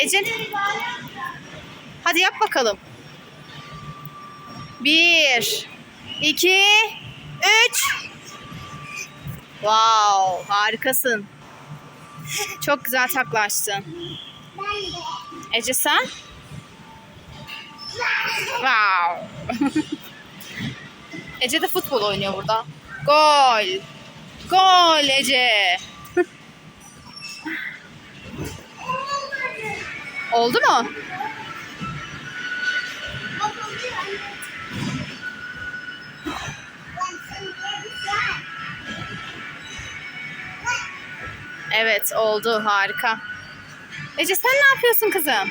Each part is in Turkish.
Ece. Hadi yap bakalım. Bir, iki, üç. Wow, harikasın. Çok güzel taklaştın. Ece sen? Wow. Ece de futbol oynuyor burada. Gol. Gol Ece. Oldu mu? Evet oldu harika. Ece sen ne yapıyorsun kızım?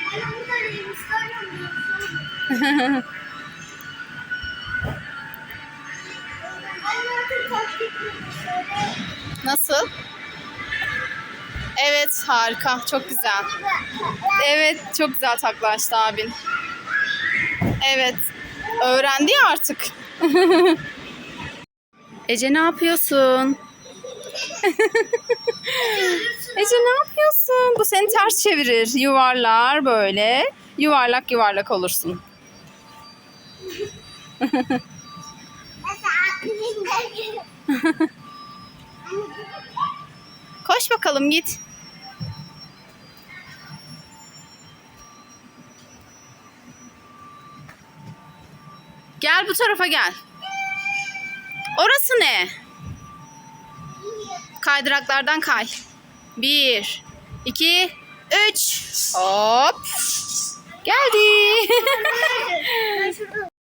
Nasıl? Evet harika çok güzel. Evet çok güzel taklaştı abin. Evet öğrendi ya artık. Ece ne yapıyorsun? Ece ne yapıyorsun? Bu seni ters çevirir. Yuvarlar böyle. Yuvarlak yuvarlak olursun. Koş bakalım git. Gel bu tarafa gel. Orası ne? Kaydıraklardan kay. Bir, iki, üç. Hop. Geldi.